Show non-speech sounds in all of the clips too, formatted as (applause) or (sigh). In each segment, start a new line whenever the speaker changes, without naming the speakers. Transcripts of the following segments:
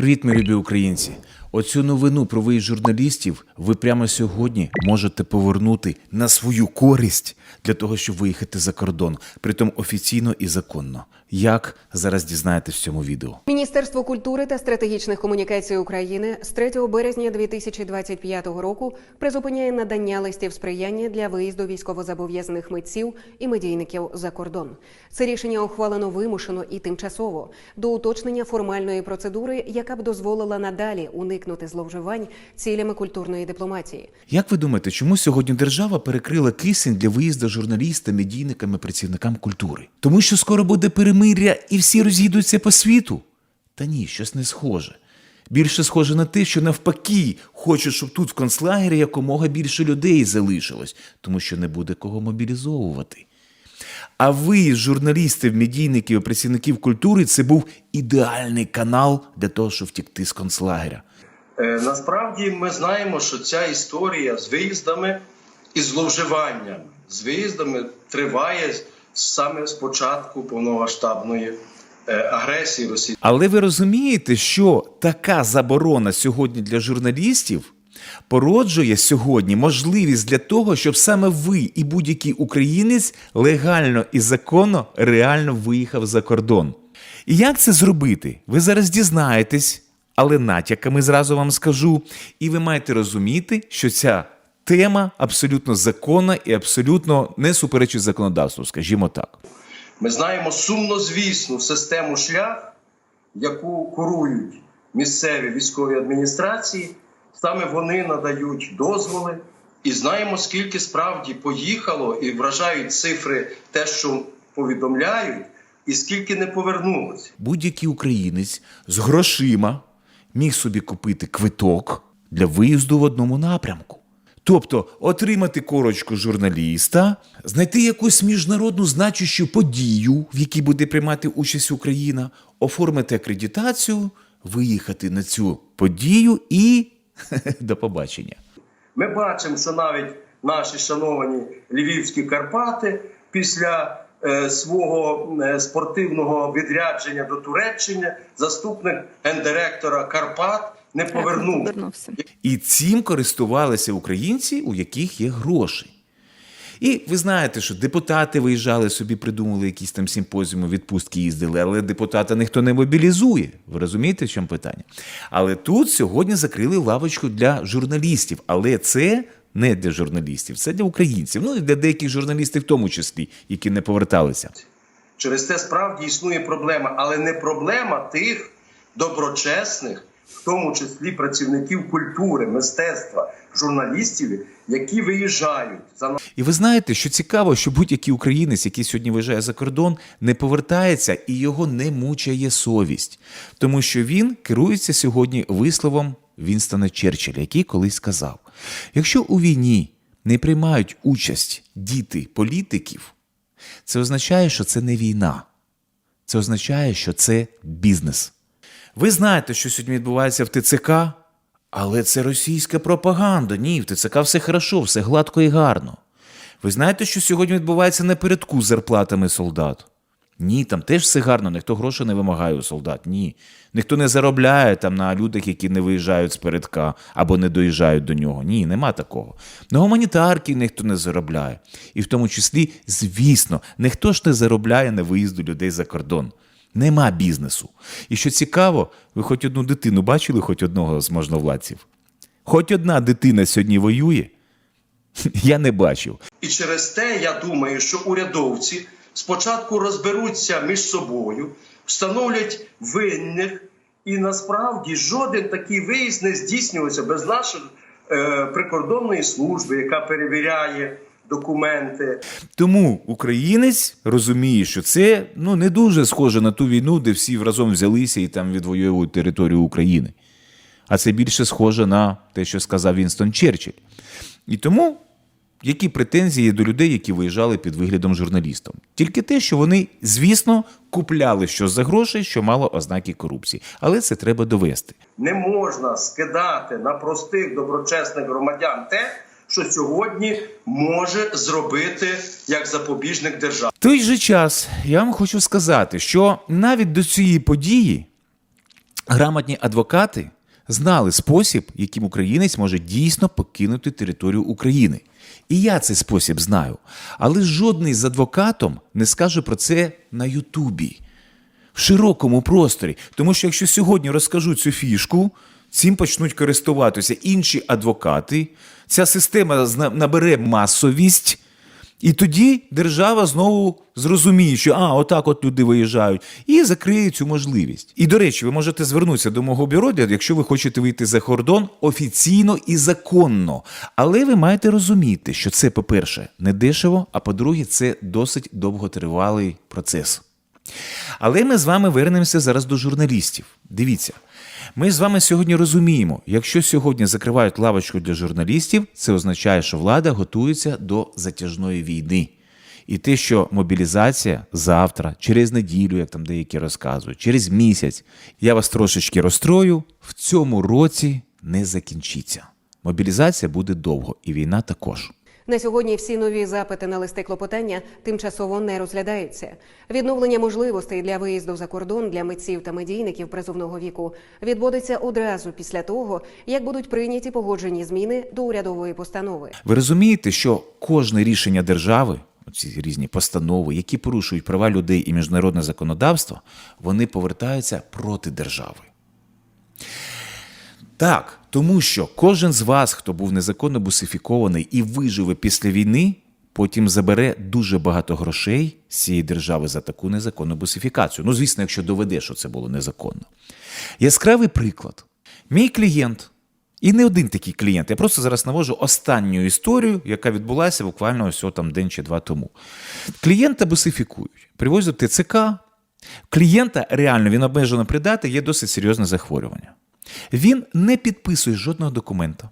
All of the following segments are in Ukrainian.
Привіт, мої любі українці! Оцю новину про виїзд журналістів ви прямо сьогодні можете повернути на свою користь для того, щоб виїхати за кордон, притом офіційно і законно. Як зараз дізнаєтесь в цьому відео?
Міністерство культури та стратегічних комунікацій України з 3 березня 2025 року призупиняє надання листів сприяння для виїзду військовозобов'язаних митців і медійників за кордон. Це рішення ухвалено вимушено і тимчасово до уточнення формальної процедури, яка б дозволила надалі уникнути зловживань цілями культурної дипломатії.
Як ви думаєте, чому сьогодні держава перекрила кисень для виїзду журналістам, медійникам і працівникам культури? Тому що скоро буде перемир'я і всі роз'їдуться по світу? Та ні, щось не схоже. Більше схоже на те, що навпаки хочуть, щоб тут в концлагері якомога більше людей залишилось, тому що не буде кого мобілізовувати. А виїзд журналістів, медійників і працівників культури це був ідеальний канал для того, щоб втікти з концлагеря.
Е, Насправді ми знаємо, що ця історія з виїздами і зловживанням з виїздами триває саме з початку повномасштабної е, агресії Росії.
Але ви розумієте, що така заборона сьогодні для журналістів породжує сьогодні можливість для того, щоб саме ви і будь-який українець легально і законно реально виїхав за кордон. І як це зробити? Ви зараз дізнаєтесь, але натяками зразу вам скажу. І ви маєте розуміти, що ця тема абсолютно законна і абсолютно не суперечить законодавству, скажімо так.
Ми знаємо сумнозвісну систему шлях, яку курують місцеві військові адміністрації. Саме вони надають дозволи, і знаємо, скільки справді поїхало, і вражають цифри, те, що повідомляють, і скільки не повернулося.
будь-який українець з грошима міг собі купити квиток для виїзду в одному напрямку. Тобто отримати корочку журналіста, знайти якусь міжнародну значущу подію, в якій буде приймати участь Україна, оформити акредитацію, виїхати на цю подію і (laughs) до побачення.
Ми бачимо, що навіть наші шановані львівські Карпати після свого е, спортивного відрядження до Туреччини заступник гендиректора Карпат не повернув.
повернувся.
І цим користувалися українці, у яких є гроші. І ви знаєте, що депутати виїжджали собі, придумали якісь там симпозіуми, відпустки їздили, але депутата ніхто не мобілізує. Ви розумієте, в чому питання? Але тут сьогодні закрили лавочку для журналістів. Але це не для журналістів, це для українців. Ну і для деяких журналістів, в тому числі, які не поверталися.
Через це справді існує проблема, але не проблема тих доброчесних, в тому числі працівників культури, мистецтва, журналістів, які виїжджають за
І ви знаєте, що цікаво, що будь-який українець, який сьогодні виїжджає за кордон, не повертається і його не мучає совість, тому що він керується сьогодні висловом Вінстона Черчилля, який колись сказав: якщо у війні не приймають участь діти політиків, це означає, що це не війна. Це означає, що це бізнес. Ви знаєте, що сьогодні відбувається в ТЦК, але це російська пропаганда. Ні, в ТЦК все хорошо, все гладко і гарно. Ви знаєте, що сьогодні відбувається напередку з зарплатами солдат? Ні, там теж все гарно, ніхто грошей не вимагає у солдат. Ні. Ніхто не заробляє там на людях, які не виїжджають з передка або не доїжджають до нього. Ні, нема такого. На гуманітарки ніхто не заробляє. І в тому числі, звісно, ніхто ж не заробляє на виїзду людей за кордон. Нема бізнесу. І що цікаво, ви хоч одну дитину бачили, хоч одного з можновладців? Хоч одна дитина сьогодні воює? (laughs) Я не бачив.
І через те я думаю, що урядовці спочатку розберуться між собою, встановлять винних, і насправді жоден такий виїзд не здійснюється без нашої е, прикордонної служби, яка перевіряє документи.
Тому українець розуміє, що це ну, не дуже схоже на ту війну, де всі разом взялися і там відвоюють територію України. А це більше схоже на те, що сказав Вінстон Черчилль. І тому які претензії до людей, які виїжджали під виглядом журналістом? Тільки те, що вони, звісно, купляли щось за гроші, що мало ознаки корупції. Але це треба довести.
Не можна скидати на простих доброчесних громадян те, що сьогодні може зробити як запобіжник держави.
В той же час я вам хочу сказати, що навіть до цієї події грамотні адвокати знали спосіб, яким українець може дійсно покинути територію України. І я цей спосіб знаю. Але жодний з адвокатом не скаже про це на Ютубі, в широкому просторі. Тому що якщо сьогодні розкажу цю фішку, цим почнуть користуватися інші адвокати, ця система набере масовість. І тоді держава знову зрозуміє, що а, отак от люди виїжджають, і закриє цю можливість. І до речі, ви можете звернутися до мого бюро, якщо ви хочете вийти за кордон офіційно і законно. Але ви маєте розуміти, що це, по-перше, не дешево, а по-друге, це досить довготривалий процес. Але ми з вами вернемося зараз до журналістів. Дивіться, ми з вами сьогодні розуміємо, якщо сьогодні закривають лавочку для журналістів, це означає, що влада готується до затяжної війни. І те, що мобілізація завтра, через неділю, як там деякі розказують, через місяць, я вас трошечки розстрою, в цьому році не закінчиться. Мобілізація буде довго, і війна також.
На сьогодні всі нові запити на листи клопотання тимчасово не розглядаються. Відновлення можливостей для виїзду за кордон для митців та медійників призовного віку відбудеться одразу після того, як будуть прийняті погоджені зміни до урядової постанови.
Ви розумієте, що кожне рішення держави, ці різні постанови, які порушують права людей і міжнародне законодавство, вони повертаються проти держави. Так, тому що кожен з вас, хто був незаконно бусифікований і виживе після війни, потім забере дуже багато грошей з цієї держави за таку незаконну бусифікацію. Ну, звісно, якщо доведе, що це було незаконно. Яскравий приклад. Мій клієнт, і не один такий клієнт. Я просто зараз навожу останню історію, яка відбулася буквально ось там день чи два тому. Клієнта бусифікують, привозять ТЦК. Клієнта реально він обмежено придатний, є досить серйозне захворювання. Він не підписує жодного документа.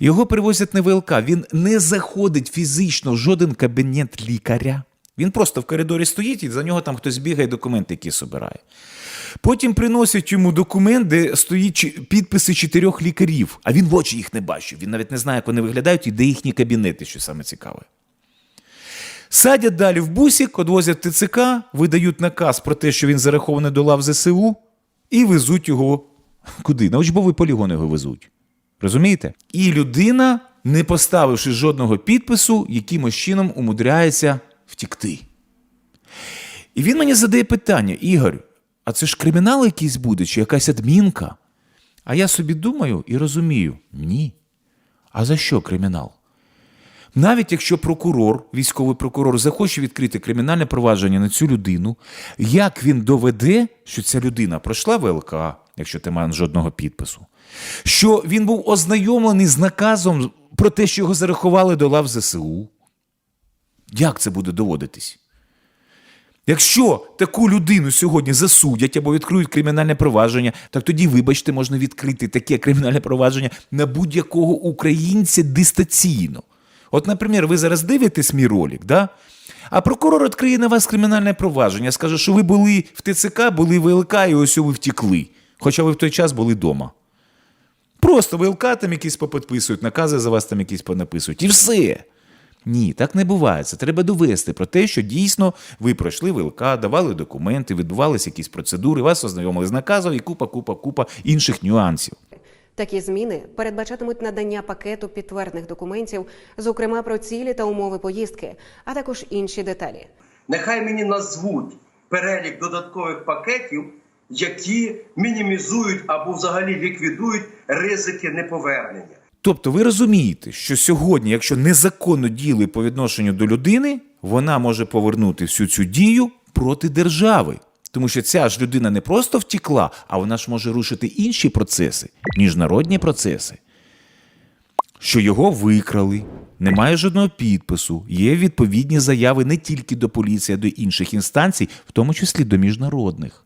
Його привозять на ВЛК, він не заходить фізично в жоден кабінет лікаря. Він просто в коридорі стоїть і за нього там хтось бігає, документи які собирає. Потім приносять йому документ, де стоїть підписи чотирьох лікарів, а він в очі їх не бачив. Він навіть не знає, як вони виглядають і де їхні кабінети, що саме цікаве. Садять далі в бусік, одвозять ТЦК, видають наказ про те, що він зарахований до лав ЗСУ, і везуть його куди? На учбовий полігон його везуть. Розумієте? І людина, не поставивши жодного підпису, якимось чином умудряється втікти. І він мені задає питання: Ігор, а це ж кримінал якийсь буде, чи якась адмінка? А я собі думаю і розумію: ні. А за що кримінал? Навіть якщо прокурор, військовий прокурор, захоче відкрити кримінальне провадження на цю людину, як він доведе, що ця людина пройшла ВЛК, якщо немає жодного підпису, що він був ознайомлений з наказом про те, що його зарахували до лав ЗСУ? Як це буде доводитись? Якщо таку людину сьогодні засудять або відкриють кримінальне провадження, так тоді, вибачте, можна відкрити таке кримінальне провадження на будь-якого українця дистанційно. От, наприклад, ви зараз дивитесь мій ролик, да? а прокурор відкриє на вас кримінальне провадження, скаже, що ви були в ТЦК, були в ВЛК і ось ви втекли. Хоча ви в той час були вдома. Просто ВЛК там якісь попідписують, накази за вас там якісь понаписують. І все. Ні, так не буває. Це треба довести про те, що дійсно ви пройшли ВЛК, давали документи, відбувалися якісь процедури, вас ознайомили з наказом і купа, купа, купа інших нюансів.
Такі зміни передбачатимуть надання пакету підтвердних документів, зокрема про цілі та умови поїздки, а також інші деталі.
Нехай мені назвуть перелік додаткових пакетів, які мінімізують або взагалі ліквідують ризики неповернення.
Тобто ви розумієте, що сьогодні, якщо незаконно діяли по відношенню до людини, вона може повернути всю цю дію проти держави. Тому що ця ж людина не просто втекла, а вона ж може рушити інші процеси, міжнародні процеси. Що його викрали, немає жодного підпису, є відповідні заяви не тільки до поліції, а й до інших інстанцій, в тому числі до міжнародних.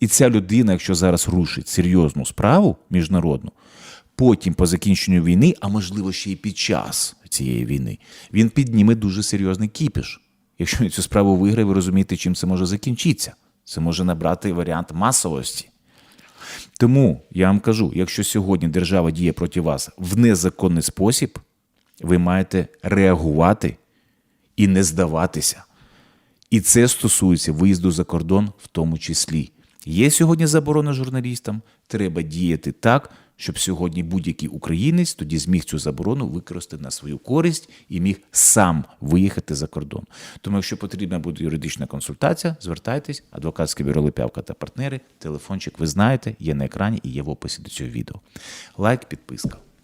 І ця людина, якщо зараз рушить серйозну справу міжнародну, потім по закінченню війни, а можливо ще й під час цієї війни, він підніме дуже серйозний кіпіш. Якщо він цю справу виграє, ви розумієте, чим це може закінчитися. Це може набрати варіант масовості. Тому я вам кажу: якщо сьогодні держава діє проти вас в незаконний спосіб, ви маєте реагувати і не здаватися. І це стосується виїзду за кордон в тому числі. Є сьогодні заборона журналістам. Треба діяти так, щоб сьогодні будь-який українець тоді зміг цю заборону використати на свою користь і міг сам виїхати за кордон. Тому, якщо потрібна буде юридична консультація, звертайтесь, адвокатське бюро Липявка та партнери. Телефончик ви знаєте, є на екрані і є в описі до цього відео. Лайк, підписка.